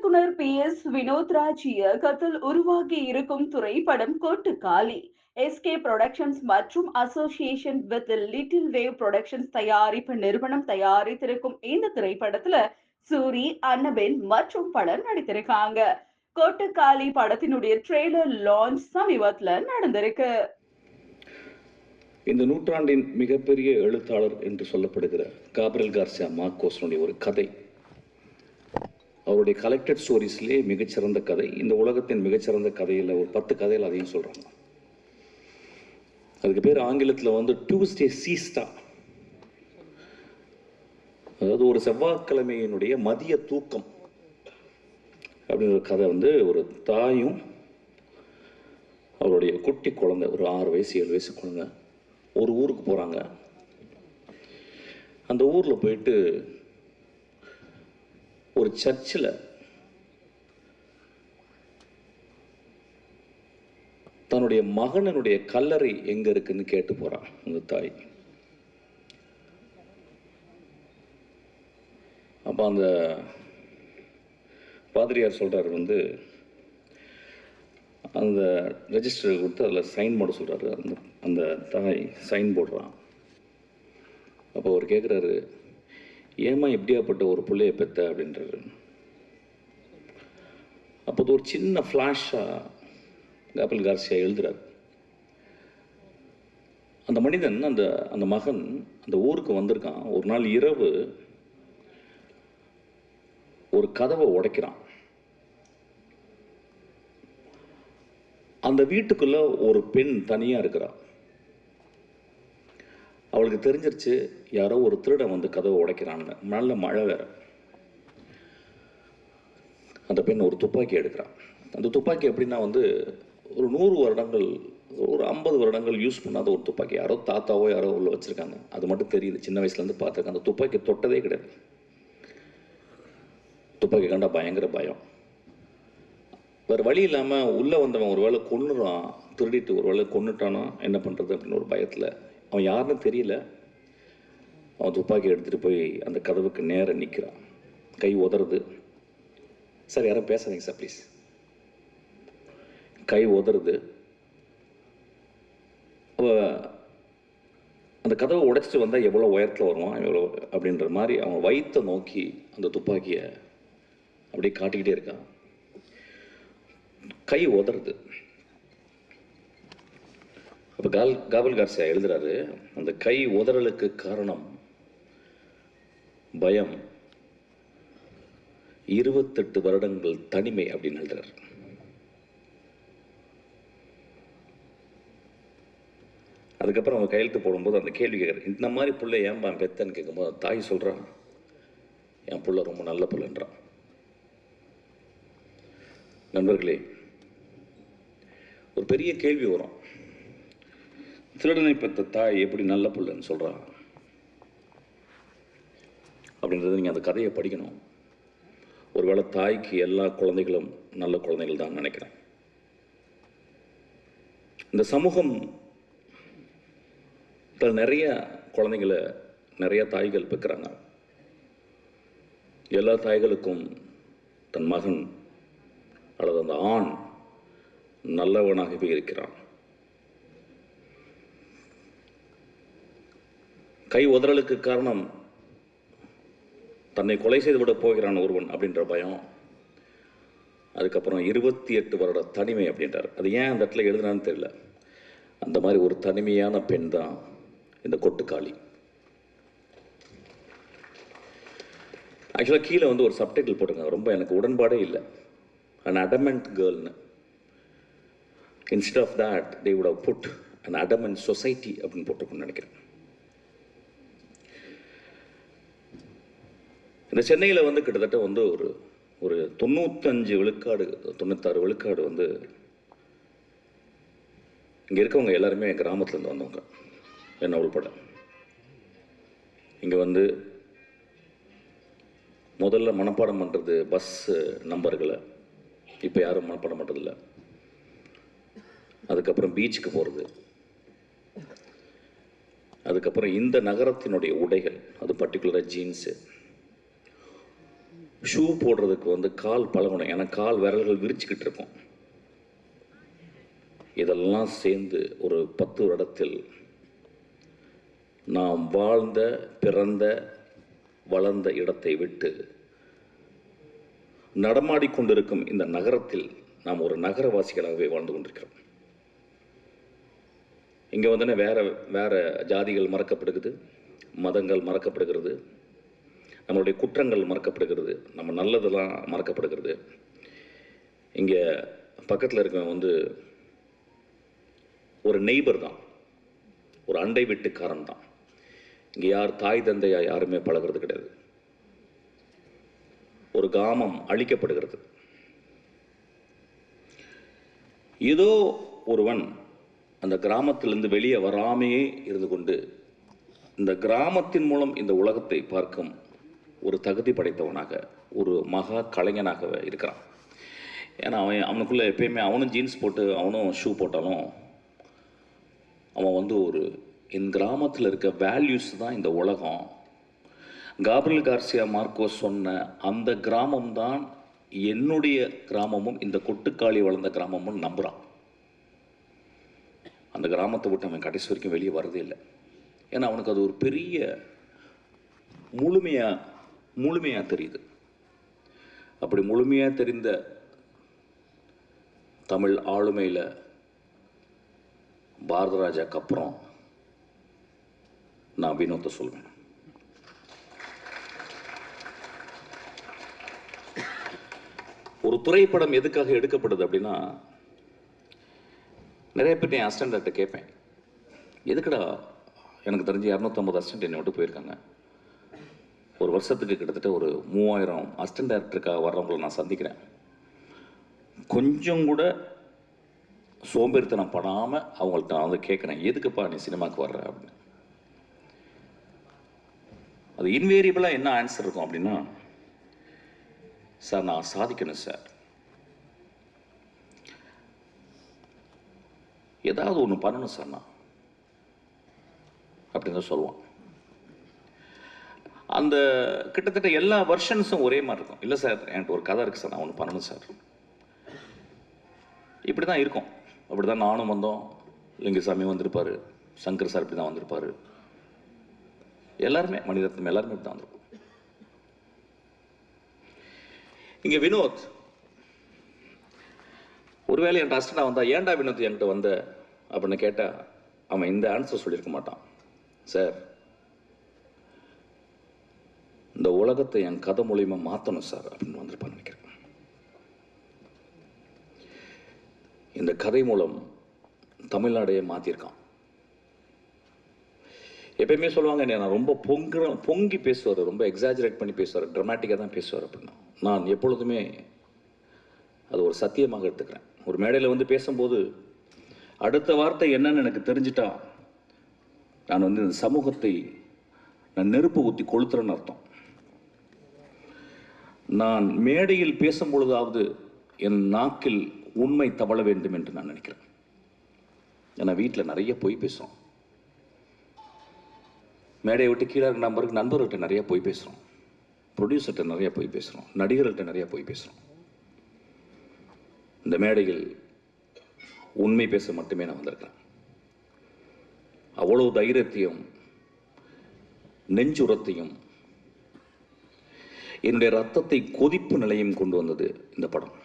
இயக்குனர் B. S. Vinodraj இயக்கத்தில் உருவாகி இருக்கும் திரைப்படம் கோட்டு காலி எஸ்கே புரொடக்ஷன்ஸ் மற்றும் association with little wave productions தயாரிப்பு நிறுவனம் தயாரித்திருக்கும் இந்த திரைப்படத்துல சூரி அன்னபென் மற்றும் பலர் நடித்திருக்காங்க. கொட்டுக்காளி படத்தினுடைய ட்ரெய்லர் லான்ச் சமீபத்துல நடந்திருக்கு. இந்த நூற்றாண்டின் மிகப்பெரிய எழுத்தாளர் என்று சொல்லப்படுகிற காப்ரல் கார்சியா மார்க்கோஸனுடைய ஒரு கதை. அவருடைய கலெக்டட் ஸ்டோரிஸ்லேயே மிகச்சிறந்த கதை இந்த உலகத்தின் மிகச்சிறந்த கதையில் ஒரு பத்து கதையில் அதையும் சொல்கிறாங்க அதுக்கு பேர் ஆங்கிலத்தில் வந்து டியூஸ்டே சீஸ்டா அதாவது ஒரு செவ்வாய்க்கிழமையினுடைய மதிய தூக்கம் அப்படின்ற ஒரு கதை வந்து ஒரு தாயும் அவருடைய குட்டி குழந்தை ஒரு ஆறு வயசு ஏழு வயசு குழந்தை ஒரு ஊருக்கு போகிறாங்க அந்த ஊரில் போயிட்டு ஒரு சர்ச்சில் தன்னுடைய மகனனுடைய கல்லறை எங்க இருக்குன்னு கேட்டு போறான் அந்த தாய். அப்போ அந்த பாதிரியார் சொல்றாரு வந்து அந்த ரெஜிஸ்டர் கொடுத்து அதில் சைன் போட சொல்கிறாரு அந்த அந்த தாய் சைன் போடுறான். அப்போ அவர் கேட்குறாரு ஏமா எப்படியாப்பட்ட ஒரு பிள்ளைய பெத்த அப்படின்றாரு அப்போது ஒரு சின்ன ஃப்ளாஷாக காப்பல் கார்சியா எழுதுகிறார் அந்த மனிதன் அந்த அந்த மகன் அந்த ஊருக்கு வந்திருக்கான். ஒரு நாள் இரவு ஒரு கதவை உடைக்கிறான். அந்த வீட்டுக்குள்ள ஒரு பெண் தனியாக இருக்கிறான் அவளுக்கு தெரிஞ்சிருச்சு யாரோ ஒரு திருடன் வந்து கதவை உடைக்கிறான்னு நல்ல மழை வேற. அந்த பெண் ஒரு துப்பாக்கி எடுக்கிறான். அந்த துப்பாக்கி எப்படின்னா வந்து ஒரு நூறு வருடங்கள் ஒரு ஐம்பது வருடங்கள் யூஸ் பண்ணாத ஒரு துப்பாக்கி. யாரோ தாத்தாவோ யாரோ உள்ள வச்சிருக்காங்க. அது மட்டும் தெரியுது. சின்ன வயசுலேருந்து பார்த்துருக்கேன். அந்த துப்பாக்கி தொட்டதே கிடையாது. துப்பாக்கி கண்டா பயங்கர பயம். வேறு வழி இல்லாமல் உள்ளே வந்தவன் ஒரு வேளை கொன்னுறான் திருடிட்டு ஒரு வேளை கொன்னுட்டானா என்ன பண்ணுறது அப்படின்னு ஒரு பயத்தில். அவன் யாருன்னு தெரியல. அவன் துப்பாக்கி எடுத்துகிட்டு போய் அந்த கதவுக்கு நேராக நிற்கிறான் கை உதறது. சார் யாரும் பேசாதீங்க சார் ப்ளீஸ். கை உதறது. அவள் அந்த கதவை உடைச்சிட்டு வந்தால் எவ்வளோ உயரத்தில் வருவான் எவ்வளோ அப்படின்ற மாதிரி அவன் வயிற்றை நோக்கி அந்த துப்பாக்கியை அப்படியே காட்டிக்கிட்டே இருக்கான். கை உதறது. அப்போ கால் காபல் எழுதுறாரு அந்த கை உதறலுக்கு காரணம் பயம். இருபத்தெட்டு வருடங்கள் தனிமை அப்படின்னு எழுதுறார். அதுக்கப்புறம் அவன் கையெழுத்து போடும்போது அந்த கேள்வி கேட்குறேன் இந்த மாதிரி பிள்ளை ஏன்பா பெத்தன்னு கேட்கும்போது தாய் சொல்கிறான் என் புள்ள ரொம்ப நல்ல புள்ளன்றான். நண்பர்களே ஒரு பெரிய கேள்வி வரும். திருடனை பெற்ற தாய் எப்படி நல்ல புள்ளன்னு சொல்கிறான் அப்படின்றது நீங்கள் அந்த கதையை படிக்கணும். ஒருவேளை தாய்க்கு எல்லா குழந்தைகளும் நல்ல குழந்தைகள் தான் நினைக்கிறேன். இந்த சமூகம் இப்போ நிறைய குழந்தைங்களை நிறைய தாய்கள் பெற்கிறாங்க. எல்லா தாய்களுக்கும் தன் மகன் அல்லது அந்த ஆண் நல்லவனாகவே இருக்கிறான். கை உதறலுக்கு காரணம் தன்னை கொலை செய்து விட போகிறான் ஒருவன் அப்படின்ற பயம். அதுக்கப்புறம் இருபத்தி எட்டு வருட தனிமை அப்படின்றார். அது ஏன் அந்த இடத்துல எழுதுனான்னு தெரியல. அந்த மாதிரி ஒரு தனிமையான பெண் தான் இந்த கொட்டுக்காளி. ஆக்சுவலாக கீழே வந்து ஒரு சப்டைட்டில் போட்டிருக்காங்க. ரொம்ப எனக்கு உடன்பாடே இல்லை. An adamant கேர்ள்னு instead of that they would have put an adamant society அப்படின்னு போட்டிருக்குன்னு நினைக்கிறேன். இந்த சென்னையில் வந்து கிட்டத்தட்ட வந்து ஒரு ஒரு தொண்ணூத்தஞ்சு விழுக்காடு தொண்ணூத்தாறு விழுக்காடு வந்து இங்கே இருக்கவங்க எல்லாருமே கிராமத்துலேருந்து வந்தவங்க. என்ன உள்பட. இங்கே வந்து முதல்ல மனப்பாடம் பண்ணுறது பஸ் நம்பர்களை. இப்போ யாரும் மனப்பாடம் பண்ணுறதில்ல அதுக்கப்புறம் பீச்சுக்கு போகிறது அதுக்கப்புறம் இந்த நகரத்தினுடைய உடைகள் அது பர்டிகுலராக ஜீன்ஸு ஷூ போடுறதுக்கு வந்து கால் பழகணும். ஏன்னா கால் விரல்கள் விரிச்சுக்கிட்டு இருக்கும். இதெல்லாம் சேர்ந்து ஒரு பத்து வருடத்தில் நாம் வாழ்ந்த பிறந்த வளர்ந்த இடத்தை விட்டு நடமாடிக்கொண்டிருக்கும் இந்த நகரத்தில் நாம் ஒரு நகரவாசிகளாகவே வாழ்ந்து கொண்டிருக்கிறோம். இங்கே வந்தோடனே வேறு வேற ஜாதிகள் மறக்கப்படுகிறது மதங்கள் மறக்கப்படுகிறது நம்மளுடைய குற்றங்கள் மறக்கப்படுகிறது. நம்ம நல்லதெல்லாம் மறக்கப்படுகிறது. இங்கே பக்கத்தில் இருக்கவன் வந்து ஒரு நெய்பர் தான். ஒரு அண்டை வீட்டுக்காரன் தான். இங்கே யார் தாய் தந்தையா யாருமே பழகிறது கிடையாது. ஒரு காமம் அழிக்கப்படுகிறது. ஏதோ ஒருவன் அந்த கிராமத்திலிருந்து வெளியே வராமையே இருந்து கொண்டு இந்த கிராமத்தின் மூலம் இந்த உலகத்தை பார்க்கும் ஒரு தகுதி படைத்தவனாக ஒரு மகா கலைஞனாக இருக்கிறான். ஏன்னா அவன் அவனுக்குள்ளே எப்பயுமே அவனும் ஜீன்ஸ் போட்டு அவனும் ஷூ போட்டாலும் அவன் வந்து ஒரு என் கிராமத்தில் இருக்க வேல்யூஸ் தான் இந்த உலகம். காப்ரியல் கார்சியா மார்க்கோஸ் சொன்ன அந்த கிராமம்தான் என்னுடைய கிராமமும் இந்த கொட்டுக்காளி வளர்ந்த கிராமமும் நம்புகிறான் அந்த கிராமத்தை விட்டு அவன் கடைசி வரைக்கும் வெளியே வரதே இல்லை. ஏன்னா அவனுக்கு அது ஒரு பெரிய முழுமையாக முழுமையாக தெரியுது. அப்படி முழுமையாக தெரிந்த தமிழ் ஆளுமையில் பாரதராஜாக்கு அப்புறம் நான் வினோத்தை சொல்வேன். ஒரு திரைப்படம் எதுக்காக எடுக்கப்படுது அப்படின்னா நிறைய பேர் என் அசிஸ்டண்ட்டை கேட்பேன். எதுக்குடா? எனக்கு தெரிஞ்சு இரநூத்தம்பது அசிஸ்டன்ட் என்னை விட்டு போயிருக்காங்க. ஒரு வருஷத்துக்கு கிட்டத்தட்ட ஒரு மூவாயிரம் அசிஸ்டன்ட் டேரக்டருக்காக வர்றவங்களை நான் சந்திக்கிறேன். கொஞ்சம் கூட சோம்பேறித்தனம் படாமல் அவங்கள்ட்ட நான் வந்து கேட்குறேன் எதுக்குப்பா நீ சினிமாவுக்கு வர்ற? அப்படின்னு. அது இன்வேரியபிளாக என்ன ஆன்சர் இருக்கும் அப்படின்னா சார் நான் சாதிக்கணும் சார். ஏதாவது ஒன்று பண்ணணும் சார் நான். அப்படின்னு தான் சொல்லுவான். அந்த கிட்டத்தட்ட எல்லா வெர்ஷன்ஸும் ஒரே மாதிரி இருக்கும். இல்லை சார் என்கிட்ட ஒரு கதை இருக்குது சார் நான் ஒன்று பண்ணணும் சார். இப்படி தான் இருக்கும். அப்படி தான் நானும் வந்தோம். லிங்கசாமி வந்திருப்பார் சங்கர் சார் இப்படி தான் வந்திருப்பார். எல்லாருமே மணிரத்னம் எல்லாருமே இப்படி தான் வந்திருக்கும். இங்கே வினோத் ஒருவேளை என் அஸ்டண்டா வந்தால் ஏன்டா வினோத் என்கிட்ட வந்த அப்படின்னு கேட்டால் அவன் இந்த ஆன்சர் சொல்லியிருக்க மாட்டான். சார் இந்த உலகத்தை என் கதை மூலியமா மாற்றணும் சார் அப்படின்னு வந்திருப்பான்னு நினைக்கிறேன். இந்த கதை மூலம் தமிழ்நாடையே மாற்றிருக்கான் எப்பயுமே சொல்லுவாங்க என்னை நான் ரொம்ப பொங்குற பொங்கி பேசுவார் ரொம்ப எக்ஸாஜரேட் பண்ணி பேசுவார் ட்ரமாட்டிக்காக தான் பேசுவார் அப்படின்னா. நான் எப்பொழுதுமே அது ஒரு சத்தியமாக எடுத்துக்கிறேன். ஒரு மேடையில் வந்து பேசும்போது அடுத்த வார்த்தை என்னன்னு எனக்கு தெரிஞ்சிட்டா நான் வந்து இந்த சமூகத்தை நான் நெருப்பு ஊற்றி கொளுத்துறேன்னு அர்த்தம். நான் மேடையில் பேசும் பொழுதாவது என் நாக்கில் உண்மை தவழ வேண்டும் என்று நான் நினைக்கிறேன். ஏன்னா வீட்டில் நிறைய பொய் பேசுகிறோம் மேடையை விட்டு கீழே இருக்க நம்பருக்கு நண்பர்கள்ட்ட நிறைய போய் பேசுகிறோம் ப்ரொடியூசர்கிட்ட நிறைய போய் பேசுகிறோம் நடிகர்கள்ட்ட நிறைய போய் பேசுகிறோம் இந்த மேடையில் உண்மை பேச மட்டுமே நான் வந்திருக்கிறேன். அவ்வளவு தைரியத்தையும் நெஞ்சுரத்தையும் என்னுடைய ரத்தத்தை கொதிப்பு நிலையும் கொண்டு வந்தது இந்த படம்.